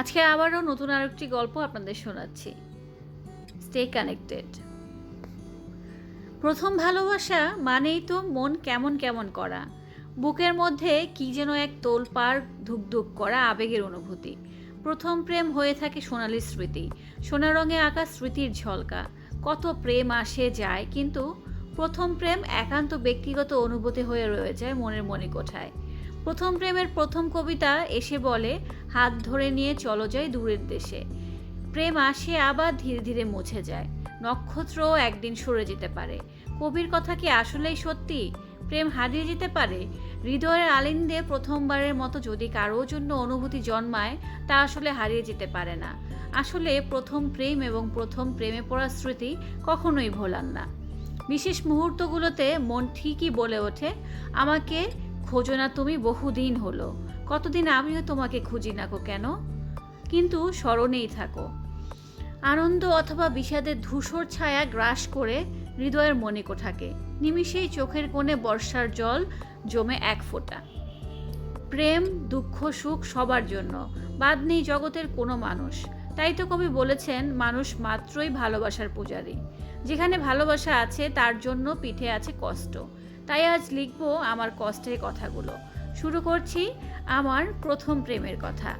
আজকে আবারও নতুন আরেকটি গল্প আপনাদের শোনাচ্ছি। স্টে কানেক্টেড প্রথম ভালোবাসা মানেই তো মন কেমন কেমন করা। বুকের মধ্যে কি যেন এক তোলপাড় ধুকধুক করা আবেগের অনুভূতি। প্রথম প্রেম হয়ে থাকে সোনালি স্মৃতি, সোনা রঙে আঁকা স্মৃতির ঝলকা। কত প্রেম আসে যায়, কিন্তু প্রথম প্রেম একান্ত ব্যক্তিগত অনুভূতি হয়ে রয়ে যায় মনের মনে কোঠায় প্রথম প্রেমের প্রথম কবিতা এসে বলে হাত ধরে নিয়ে চলো যায় দূরের দেশে। প্রেম আসে আবার ধীরে ধীরে মুছে যায়। নক্ষত্রও একদিন সরে যেতে পারে। কবির কথা কি আসলেই সত্যি? প্রেম হারিয়ে যেতে পারে? হৃদয়ের আলিন্দে প্রথমবারের মতো যদি কারও জন্য অনুভূতি জন্মায়, তা আসলে হারিয়ে যেতে পারে না। আসলে প্রথম প্রেম এবং প্রথম প্রেমে পড়ার স্মৃতি কখনোই ভোলান না। বিশেষ মুহূর্তগুলোতে মন ঠিকই বলে ওঠে, আমাকে খোঁজো না তুমি, বহুদিন হলো। কতদিন আমিও তোমাকে খুঁজি না গো কেন? কিন্তু স্মরণেই থাকো। আনন্দ অথবা বিষাদের ধূসর ছায়া গ্রাস করে হৃদয়ের মনে কোঠাকে নিমিষেই চোখের কোণে বর্ষার জল জমে এক ফোঁটা। প্রেম, দুঃখ, সুখ সবার জন্য। বাদ নেই জগতের কোনো মানুষ। তাই তো কবি বলেছেন, মানুষ মাত্রই ভালোবাসার পূজারী। যেখানে ভালোবাসা আছে, তার জন্য পিঠে আছে কষ্ট। তাই আজ লিখব আমার কষ্টের কথাগুলো। শুরু করছি আমার প্রথম প্রেমের কথা।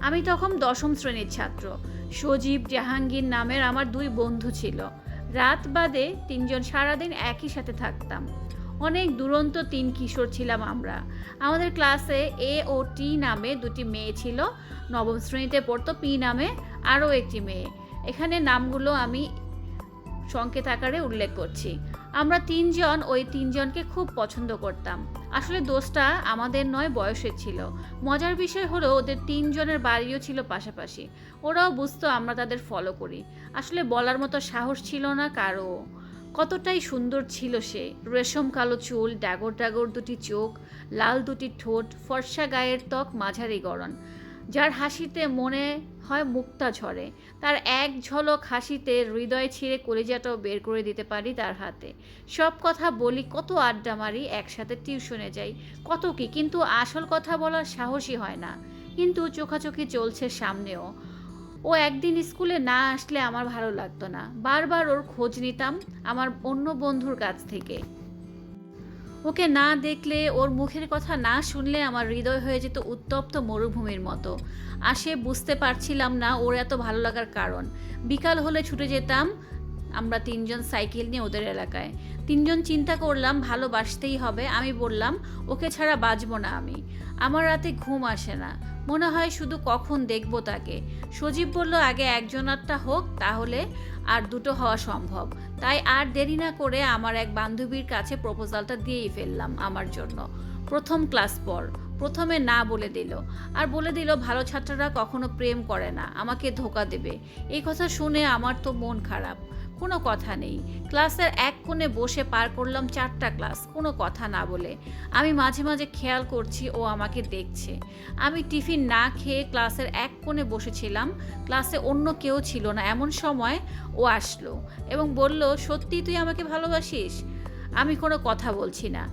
আমি তখন দশম শ্রেণির ছাত্র। সজীব জাহাঙ্গীর নামের আমার দুই বন্ধু ছিল। রাত বাদে তিনজন সারাদিন একই সাথে থাকতাম। অনেক দুরন্ত তিন কিশোর ছিলাম আমরা। আমাদের ক্লাসে এ ও টি নামে দুটি মেয়ে ছিল। নবম শ্রেণীতে পড়তো পি নামে আরও একটি মেয়ে। এখানে নামগুলো আমি সংকেত আকারে উল্লেখ করছি। আমরা তিনজন ওই তিনজনকে খুব পছন্দ করতাম। আসলে দোষটা আমাদের নয়, বয়সের ছিল। মজার বিষয় হলো ওদের তিনজনের বাড়িও ছিল পাশাপাশি। ওরাও বুঝতো আমরা তাদের ফলো করি। আসলে বলার মতো সাহস ছিল না কারও। কতটাই সুন্দর ছিল সে। রেশম কালো চুল, ডাগর ডাগর দুটি চোখ, লাল দুটি ঠোঁট, ফর্সা গায়ের ত্বক, মাঝারি গড়ন। যার হাসিতে মনে হয় মুক্তা ঝরে। তার এক ঝলক হাসিতে হৃদয় ছিঁড়ে কলিজাটাও বের করে দিতে পারি তার হাতে। সব কথা বলি, কত আড্ডা মারি, একসাথে টিউশনে যাই। কত কি, কিন্তু আসল কথা বলার সাহসই হয় না। কিন্তু চোখাচোখি চলছে সামনেও। ও একদিন স্কুলে না আসলে আমার ভালো লাগতো না। বারবার ওর খোঁজ নিতাম আমার অন্য বন্ধুর কাছ থেকে। ওকে না দেখলে, ওর মুখের কথা না শুনলে আমার হৃদয় হয়ে যেত উত্তপ্ত মরুভূমির মতো। আসে বুঝতে পারছিলাম না ওর এত ভালো লাগার কারণ। বিকাল হলে ছুটে যেতাম আমরা তিনজন সাইকেল নিয়ে ওদের এলাকায়। তিনজন চিন্তা করলাম, ভালোবাসতেই হবে। আমি বললাম, ওকে ছাড়া বাঁচবো না আমি। আমার রাতে ঘুম আসে না। মনে হয় শুধু কখন দেখব তাকে। সজীব বলল, আগে একজনারটা হোক, তাহলে আর দুটো হওয়া সম্ভব। তাই আর দেরি না করে আমার এক বান্ধবীর কাছে প্রপোজালটা দিয়েই ফেললাম আমার জন্য। প্রথম ক্লাস পর। প্রথমে না বলে দিল। আর বলে দিল, ভালো ছাত্ররা কখনো প্রেম করে না। আমাকে ধোকা দেবে। এই কথা শুনে আমার তো মন খারাপ। কোনো কথা নেই। ক্লাসের এক কোণে বসে পার করলাম চারটা ক্লাস, কোনো কথা না বলে। আমি মাঝে মাঝে খেয়াল করছি ও আমাকে দেখছে। আমি টিফিন না খেয়ে ক্লাসের এক কোণে বসেছিলাম। ক্লাসে অন্য কেউ ছিল না। এমন সময় ও আসলো এবং বলল সত্যি তুই আমাকে ভালোবাসিস? আমি কোনো কথা বলছি না।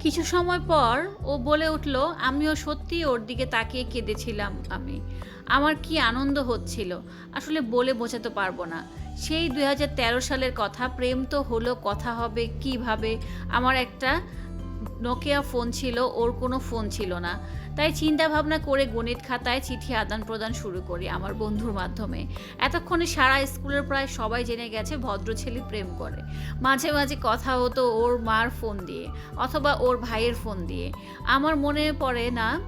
কিছু সময় পর ও বলে উঠল, আমিও সত্যি ওর দিকে তাকিয়ে কেঁদেছিলাম আমি। আমার কি আনন্দ হচ্ছিল? আসলে বলে বোঝাতে পারব না। সেই দুই হাজার তেরো সালের কথা, প্রেম তো হলো, কথা হবে কীভাবে আমার একটা নোকিয়া ফোন ছিল, ওর কোনো ফোন ছিল না। তাই চিন্তা ভাবনা করে গণিত খাতায় চিঠি আদান প্রদান শুরু করি আমার বন্ধুর মাধ্যমে। এতক্ষণে সারা স্কুলের প্রায় সবাই জেনে গেছে ভদ্র ছেলে প্রেম করে। মাঝে মাঝে কথা হতো ওর মার ফোন দিয়ে, অথবা ওর ভাইয়ের ফোন দিয়ে। আমার মনে পড়ে না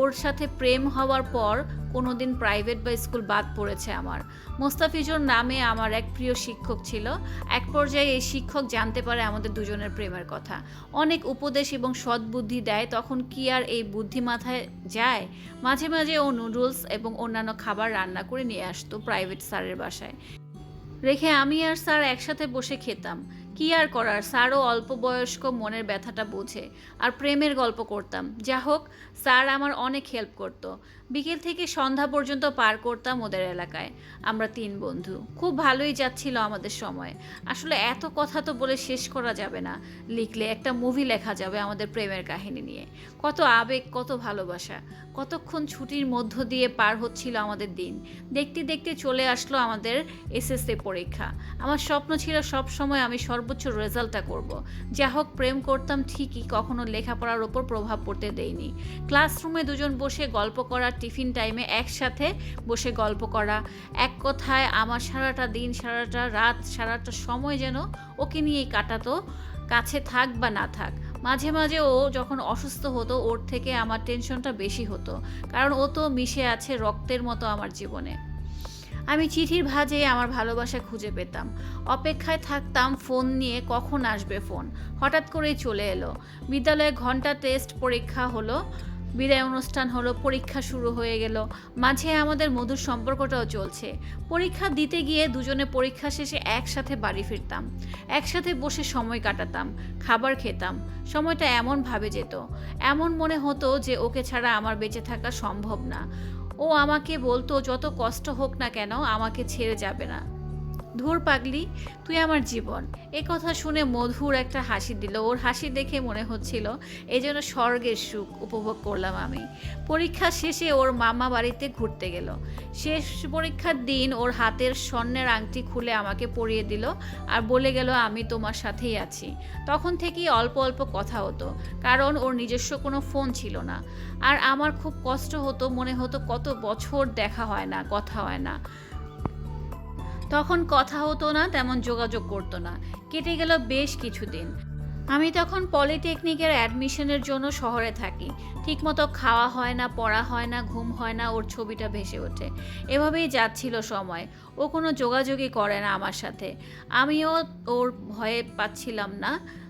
ওর সাথে প্রেম হওয়ার পর কোনোদিন প্রাইভেট বা স্কুল বাদ পড়েছে আমার। মোস্তাফিজুর নামে আমার এক প্রিয় শিক্ষক ছিল। এক পর্যায়ে এই শিক্ষক জানতে পারে আমাদের দুজনের প্রেমের কথা। অনেক উপদেশ এবং সদ্বুদ্ধি দেয়, তখন কি আর এই বুদ্ধি মাথায় যায়? মাঝে মাঝে ও নুডলস এবং অন্যান্য খাবার রান্না করে নিয়ে আসতো প্রাইভেট স্যারের বাসায়। রেখে আমি আর স্যার একসাথে বসে খেতাম। কি আর করার? স্যারও অল্প বয়স্ক মনের ব্যথাটা বোঝে। আর প্রেমের গল্প করতাম। যা হোক স্যার আমার অনেক হেল্প করতো। বিকেল থেকে সন্ধ্যা পর্যন্ত পার করতাম ওদের এলাকায়। আমরা তিন বন্ধু। খুব ভালোই যাচ্ছিল আমাদের সময়। আসলে এত কথা তো বলে শেষ করা যাবে না। লিখলে একটা মুভি লেখা যাবে আমাদের প্রেমের কাহিনী নিয়ে। কত আবেগ, কত ভালোবাসা। কতক্ষণ ছুটির মধ্য দিয়ে পার হচ্ছিল আমাদের দিন। দেখতে দেখতে চলে আসলো আমাদের এসএসসি পরীক্ষা। আমার স্বপ্ন ছিল সব সময় আমি সর্বোচ্চ রেজাল্টটা করব। যা হোক, প্রেম করতাম ঠিকই, কখনো লেখাপড়ার ওপর প্রভাব পড়তে দেয়নি। ক্লাসরুমে দুজন বসে গল্প করা টিফিন টাইমে একসাথে বসে গল্প করা। এক কথায়, আমার সারাটা দিন, সারাটা রাত, সারাটা সময় যেন ওকে নিয়েই কাটাতো, কাছে থাক বা না থাক। মাঝে মাঝে ও যখন অসুস্থ হতো, ওর থেকে আমার টেনশনটা বেশি হতো, কারণ ও তো মিশে আছে রক্তের মতো আমার জীবনে। আমি চিঠির ভাজে আমার ভালোবাসা খুঁজে পেতাম। অপেক্ষায় থাকতাম, ফোন নিয়ে কখন আসবে ফোন? হঠাৎ করেই চলে এলো। বিদ্যালয়ে ঘণ্টা টেস্ট পরীক্ষা হলো। বিদায় অনুষ্ঠান হলো, পরীক্ষা শুরু হয়ে গেল। মাঝে আমাদের মধুর সম্পর্কটাও চলছে। পরীক্ষা দিতে গিয়ে দুজনে পরীক্ষা শেষে একসাথে বাড়ি ফিরতাম। একসাথে বসে সময় কাটাতাম, খাবার খেতাম, সময়টা এমনভাবে যেত। এমন মনে হতো যে ওকে ছাড়া আমার বেঁচে থাকা সম্ভব না। ও আমাকে বলতো, যত কষ্ট হোক না কেন, আমাকে ছেড়ে যাবে না। ধুর পাগলি, তুই আমার জীবন। এ কথা শুনে মধুর একটা হাসি দিল। ওর হাসি দেখে মনে হচ্ছিল এই যেন স্বর্গের সুখ উপভোগ করলাম আমি। পরীক্ষা শেষে ওর মামা বাড়িতে ঘুরতে গেল। শেষ পরীক্ষার দিন ওর হাতের স্বর্ণের আংটি খুলে আমাকে পরিয়ে দিল আর বলে গেল, আমি তোমার সাথেই আছি। তখন থেকেই অল্প অল্প কথা হতো, কারণ ওর নিজস্ব কোনো ফোন ছিল না। আর আমার খুব কষ্ট হতো, মনে হতো কত বছর দেখা হয় না, কথা হয় না। তখন কথা হতো না, তেমন যোগাযোগ করতো না। কেটে গেল বেশ কিছুদিন। আমি তখন পলিটেকনিকের অ্যাডমিশনের জন্য শহরে থাকি। ঠিকমতো খাওয়া হয় না, পড়া হয় না, ঘুম হয় না, ওর ছবিটা ভেসে ওঠে। এভাবেই যাচ্ছিল সময়। ও কোনো যোগাযোগই করে না আমার সাথে। আমিও ওর ভয়ে পাচ্ছিলাম না।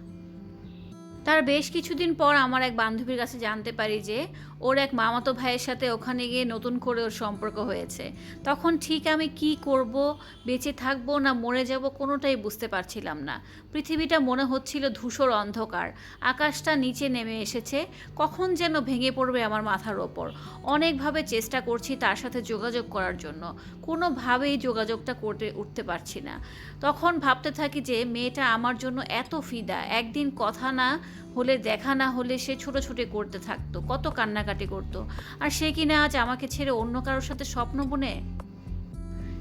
তার বেশ কিছুদিন পর আমার এক বান্ধবীর কাছে জানতে পারি যে ওর এক মামাতো ভাইয়ের সাথে ওখানে গিয়ে নতুন করে ওর সম্পর্ক হয়েছে। তখন ঠিক আমি কি করব, বেঁচে থাকব না মরে যাব কোনোটাই বুঝতে পারছিলাম না। পৃথিবীটা মনে হচ্ছিল ধূসর অন্ধকার, আকাশটা নিচে নেমে এসেছে, কখন যেন ভেঙে পড়বে আমার মাথার ওপর। অনেকভাবে চেষ্টা করছি তার সাথে যোগাযোগ করার জন্য, কোনোভাবেই যোগাযোগটা করতে, উঠতে পারছি না। তখন ভাবতে থাকি যে মেয়েটা আমার জন্য এত ফিদা, একদিন কথা না হলে দেখা না হলে সে ছোটাছুটি করতে থাকতো, কত কান্নাকাটি করতো। আর সে কিনা আজ আমাকে ছেড়ে অন্য কারোর সাথে স্বপ্ন বনে?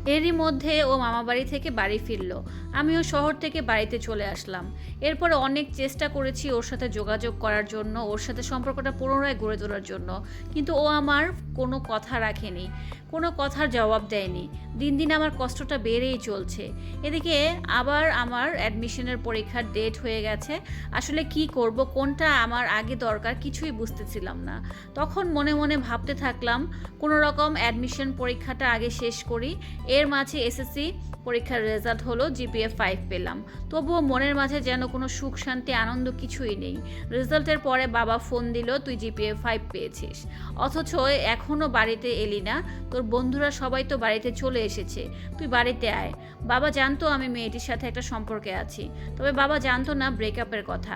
এরই মধ্যে ও মামাবাড়ি থেকে বাড়ি ফিরল। আমিও শহর থেকে বাড়িতে চলে আসলাম। এরপরে অনেক চেষ্টা করেছি ওর সাথে যোগাযোগ করার জন্য, ওর সাথে সম্পর্কটা পুনরায় গড়ে তোলার জন্য। কিন্তু ও আমার কোনো কথা রাখেনি। কোনো কথার জবাব দেয়নি। দিন দিন আমার কষ্টটা বেড়েই চলছে। এদিকে আবার আমার অ্যাডমিশনের পরীক্ষার ডেট হয়ে গেছে। আসলে কি করব, কোনটা আমার আগে দরকার কিছুই বুঝতেছিলাম না। তখন মনে মনে ভাবতে থাকলাম, কোনো রকম অ্যাডমিশন পরীক্ষাটা আগে শেষ করি। এর মাঝে এসএসসি পরীক্ষার রেজাল্ট হলো জিপিএ ফাইভ পেলাম। তবুও মনের মাঝে যেন কোনো সুখ, শান্তি, আনন্দ কিছুই নেই। রেজাল্টের পরে বাবা ফোন দিল, তুই জিপিএ ফাইভ পেয়েছিস। অথচ এখনও বাড়িতে এলি না। তোর বন্ধুরা সবাই তো বাড়িতে চলে এসেছে। তুই বাড়িতে আয়। বাবা জানতো আমি মেয়েটির সাথে একটা সম্পর্কে আছি। তবে বাবা জানতো না ব্রেকআপের কথা।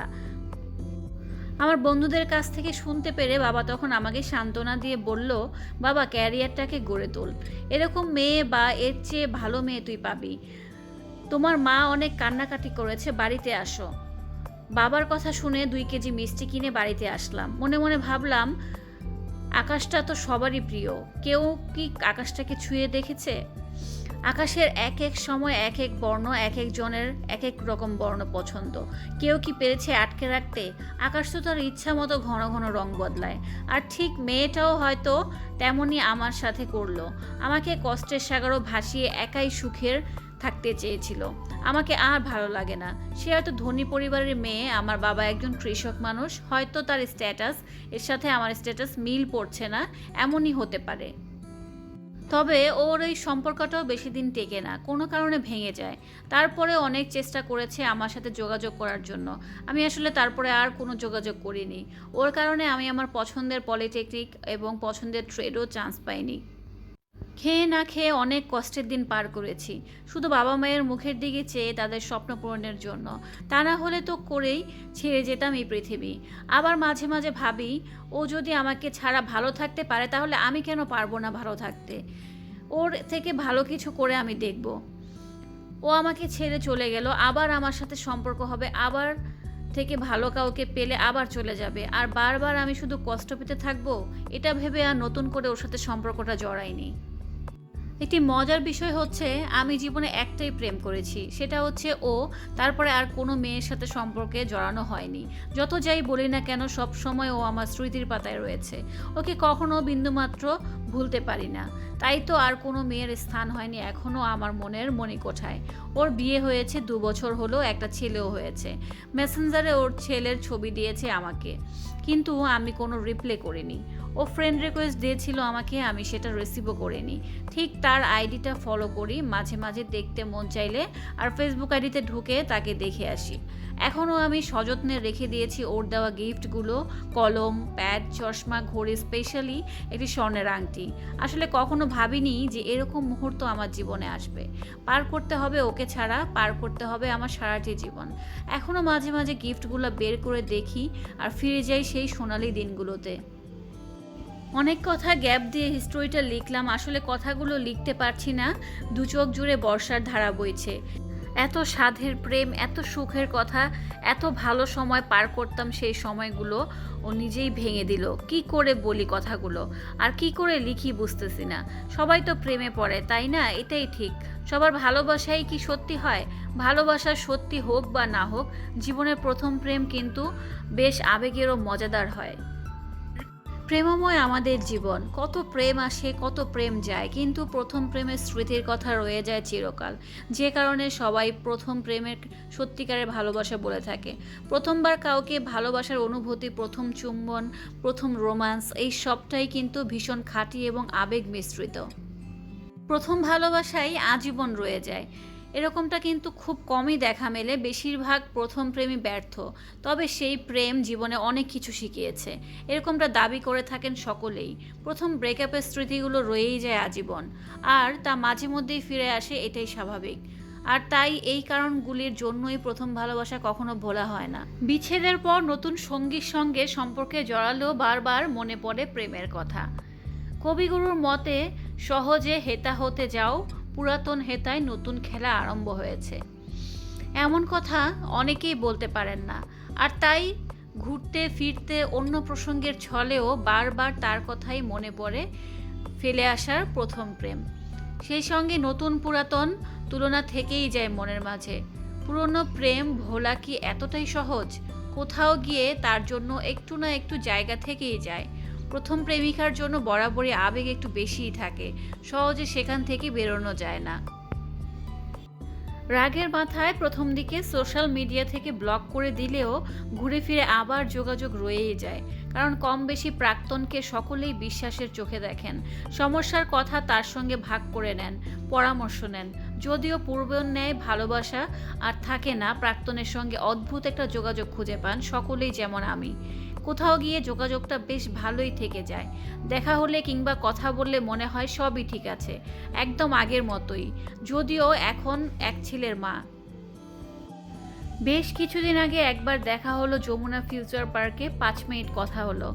আমার বন্ধুদের কাছ থেকে শুনতে পেরে বাবা তখন আমাকে সান্ত্বনা দিয়ে বলল, বাবা, ক্যারিয়ারটাকে গড়ে তোল। এরকম মেয়ে বা এর চেয়ে ভালো মেয়ে তুই পাবি। তোমার মা অনেক কান্নাকাটি করেছে, বাড়িতে আসো। বাবার কথা শুনে দুই কেজি মিষ্টি কিনে বাড়িতে আসলাম। মনে মনে ভাবলাম, আকাশটা তো সবারই প্রিয়। কেউ কি আকাশটাকে ছুঁয়ে দেখেছে? আকাশের এক এক সময় এক এক বর্ণ, এক এক জনের এক এক রকম বর্ণ পছন্দ। কেউ কি পেরেছে আটকে রাখতে? আকাশ তো তার ইচ্ছা মতো ঘন ঘন রং বদলায়। আর ঠিক মেয়েটাও হয়তো তেমনই আমার সাথে করল। আমাকে কষ্টের সাগরও ভাসিয়ে একাই সুখের থাকতে চেয়েছিল। আমাকে আর ভালো লাগে না। সে হয়তো ধনী পরিবারের মেয়ে, আমার বাবা একজন কৃষক মানুষ, হয়তো তার স্ট্যাটাস এর সাথে আমার স্ট্যাটাস মিল পড়ছে না, এমনই হতে পারে। তবে ওর এই সম্পর্কটাও বেশি দিন টেকে না, কোনো কারণে ভেঙে যায়। তারপরে অনেক চেষ্টা করেছে আমার সাথে যোগাযোগ করার জন্য। আমি আসলে তারপরে আর কোনো যোগাযোগ করিনি। ওর কারণে আমি আমার পছন্দের পলিটেকনিক এবং পছন্দের ট্রেডও চান্স পাইনি। খেয়ে না খেয়ে অনেক কষ্টের দিন পার করেছি। শুধু বাবা মায়ের মুখের দিকে চেয়ে তাদের স্বপ্ন পূরণের জন্য। তা না হলে তো করেই ছেড়ে যেতাম এই পৃথিবী। আবার মাঝে মাঝে ভাবি, ও যদি আমাকে ছাড়া ভালো থাকতে পারে তাহলে আমি কেন পারব না ভালো থাকতে? ওর থেকে ভালো কিছু করে আমি দেখব। ও আমাকে ছেড়ে চলে গেল, আবার আমার সাথে সম্পর্ক হবে, আবার থেকে ভালো কাউকে পেলে আবার চলে যাবে। আর বারবার আমি শুধু কষ্ট পেতে থাকব, এটা ভেবে আর নতুন করে ওর সাথে সম্পর্কটা জড়াইনি। একটি মজার বিষয় হচ্ছে, আমি জীবনে একটাই প্রেম করেছি। সেটা হচ্ছে ও, তারপরে আর কোনো মেয়ের সাথে সম্পর্কে জড়ানো হয়নি। যত যাই বলি না কেন, সব সময় ও আমার স্মৃতির পাতায় রয়েছে। ওকে কখনো বিন্দুমাত্র ভুলতে পারি না। তাই তো আর কোনো মেয়ের স্থান হয়নি এখনও আমার মনের মণিকোঠায়। ওর বিয়ে হয়েছে দু বছর হলো, একটা ছেলেও হয়েছে। মেসেঞ্জারে ওর ছেলের ছবি দিয়েছে আমাকে। কিন্তু আমি কোনো রিপ্লে করিনি। ও ফ্রেন্ড রিকোয়েস্ট দিয়েছিল আমাকে, আমি সেটা রিসিভও করিনি। ঠিক তার আইডিটা ফলো করি, মাঝে মাঝে দেখতে মন চাইলে, আর ফেসবুক আইডিতে ঢুকে তাকে দেখে আসি। এখনও আমি সযত্নে রেখে দিয়েছি ওর দেওয়া গিফটগুলো কলম প্যাড চশমা, ঘড়ি স্পেশালি একটি স্বর্ণের আংটি। আসলে কখনো ভাবিনি যে এরকম মুহূর্ত আমার জীবনে আসবে। পার করতে হবে ওকে ছাড়া, পার করতে হবে আমার সারাটি জীবন। এখনও মাঝে মাঝে গিফটগুলো বের করে দেখি, আর ফিরে যাই সেই সোনালি দিনগুলোতে। অনেক কথা গ্যাপ দিয়ে হিস্টোরিটা লিখলাম, আসলে কথাগুলো লিখতে পারছি না। দু চোখ জুড়ে বর্ষার ধারা বইছে। এত সাধের প্রেম, এত সুখের কথা, এত ভালো সময় পার করতাম সেই সময়গুলো ও নিজেই ভেঙে দিল। কি করে বলি কথাগুলো? আর কি করে লিখি বুঝতেছি না। সবাই তো প্রেমে পড়ে, তাই না? এটাই ঠিক। সবার ভালোবাসাই কি সত্যি হয়? ভালোবাসা সত্যি হোক বা না হোক, জীবনের প্রথম প্রেম কিন্তু বেশ আবেগেরও মজাদার হয়। প্রেমময় আমাদের জীবন, কত প্রেম আসে, কত প্রেম যায়, কিন্তু প্রথম প্রেমের স্মৃতির কথা রয়ে যায় চিরকাল। যে কারণে সবাই প্রথম প্রেমের সত্যিকারের ভালোবাসা বলে থাকে। প্রথমবার কাউকে ভালোবাসার অনুভূতি, প্রথম চুম্বন, প্রথম রোমান্স এই সবটাই কিন্তু ভীষণ খাঁটি এবং আবেগ মিশ্রিত। প্রথম ভালোবাসাই আজীবন রয়ে যায়। এরকমটা কিন্তু খুব কমই দেখা মেলে, বেশিরভাগ প্রথম প্রেমী ব্যর্থ, তবে সেই প্রেম জীবনে অনেক কিছু শিখিয়েছে। এরকমটা দাবি করে থাকেন সকলেই। প্রথম ব্রেকআপের স্মৃতিগুলো রয়েই যায় আজীবন, আর তা মাঝে মধ্যেই ফিরে আসে, এটাই স্বাভাবিক। আর তাই এই কারণগুলির জন্যই প্রথম ভালোবাসা কখনো ভোলা হয় না। বিচ্ছেদের পর নতুন সঙ্গীর সঙ্গে সম্পর্কে জড়ালেও বারবার মনে পড়ে প্রেমের কথা। কবিগুরুর মতে সহজে হেতা হতে যাও, পুরাতন হেতায় নতুন খেলা আরম্ভ হয়েছে। এমন কথা অনেকেই বলতে পারেন না। আর তাই ঘুরতে, ফিরতে, অন্য প্রসঙ্গের ছলেও বারবার তার কথাই মনে পড়ে ফেলে আসার প্রথম প্রেম। সেই সঙ্গে নতুন পুরাতন তুলনা থেকেই যায় মনের মাঝে। পুরনো প্রেম ভোলা কি এতটাই সহজ? কোথাও গিয়ে তার জন্য একটু না একটু জায়গা থেকেই যায়। প্রথম প্রেমিকার জন্য বরাবরই আবেগ একটু বেশিই থাকে। সহজে সেখান থেকে বেরোনো যায় না। রাগের মাথায় প্রথম দিকে সোশ্যাল মিডিয়া থেকে ব্লক করে দিলেও ঘুরে ফিরে আবার যোগাযোগ রয়েই যায়। কারণ কম বেশি প্রাক্তনকে সকলেই বিশ্বাসের চোখে দেখেন। সমস্যার কথা তার সঙ্গে ভাগ করে নেন, পরামর্শ নেন। যদিও পূর্বের ন্যায় ভালোবাসা আর থাকে না, প্রাক্তনের সঙ্গে অদ্ভুত একটা যোগাযোগ খুঁজে পান সকলেই যেমন আমি। কোথাও গিয়ে যোগাযোগটা বেশ ভালোই থেকে যায়। দেখা হলে কিংবা কথা বললে মনে হয় সবই ঠিক আছে, একদম আগের মতোই, যদিও এখন এক ছেলের মা। বেশ কিছুদিন আগে একবার দেখা হলো যমুনা ফিউচার পার্কে, পাঁচ মিনিট কথা হলো।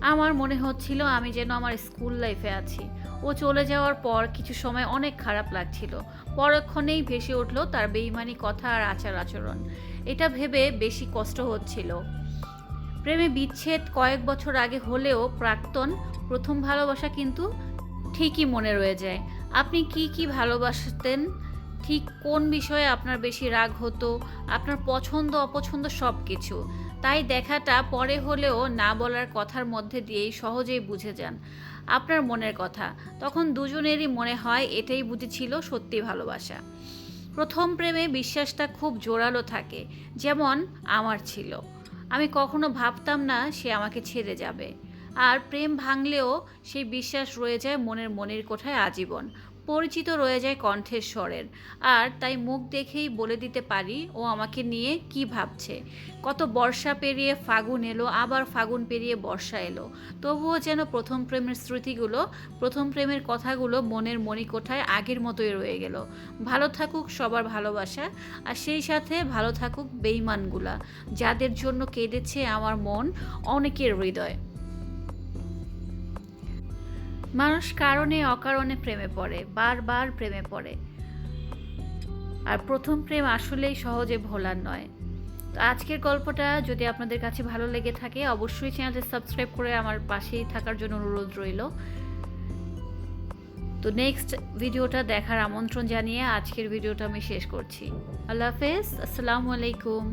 আমার মনে হচ্ছিল আমি যেন আমার স্কুল লাইফে আছি। ও চলে যাওয়ার পর কিছু সময় অনেক খারাপ লাগছিল। পরক্ষণেই ভেসে উঠল তার বেইমানি কথা আর আচার আচরণ। এটা ভেবে বেশি কষ্ট হচ্ছিল। প্রেমে বিচ্ছেদ কয়েক বছর আগে হলেও প্রাক্তন প্রথম ভালোবাসা কিন্তু ঠিকই মনে রয়ে যায়। আপনি কি কি ভালোবাসতেন? ঠিক কোন বিষয়ে আপনার বেশি রাগ হতো? আপনার পছন্দ, অপছন্দ সব কিছু তাই দেখাটা পরে হলেও না বলার কথার মধ্যে দিয়েই সহজেই বুঝে যান। আপনার মনের কথা। তখন দুজনেরই মনে হয় এটাই বুঝেছিল সত্যি ভালোবাসা। প্রথম প্রেমে বিশ্বাসটা খুব জোরালো থাকে। যেমন আমার ছিল। আমি কখনো ভাবতাম না সে আমাকে ছেড়ে যাবে। আর প্রেম ভাঙলেও সেই বিশ্বাস রয়ে যায় মনের মনের কোঠায় আজীবন। পরিচিত রয়ে যায় কণ্ঠের স্বরের আর তাই মুখ দেখেই বলে দিতে পারি, ও আমাকে নিয়ে কি ভাবছে। কত বর্ষা পেরিয়ে ফাগুন এলো, আবার ফাগুন পেরিয়ে বর্ষা এলো। তবুও যেন প্রথম প্রেমের স্মৃতিগুলো, প্রথম প্রেমের কথাগুলো মনের মণিকোঠায় আগের মতোই রয়ে গেল। ভালো থাকুক সবার ভালোবাসা, আর সেই সাথে ভালো থাকুক বেইমানগুলা, যাদের জন্য কেঁদেছে আমার মন অনেকের হৃদয়। মানুষ কারণে, অকারণে প্রেমে পড়ে, বারবার প্রেমে পড়ে। আর প্রথম প্রেম আসলেই সহজে ভোলার নয়। তো আজকের গল্পটা যদি আপনাদের কাছে ভালো লেগে থাকে, অবশ্যই চ্যানেলটি সাবস্ক্রাইব করে আমার পাশেই থাকার জন্য অনুরোধ রইল। তো নেক্সট ভিডিওটা দেখার আমন্ত্রণ জানিয়ে আজকের ভিডিওটা আমি শেষ করছি। আল্লাহ হাফেজ, আসসালামু আলাইকুম।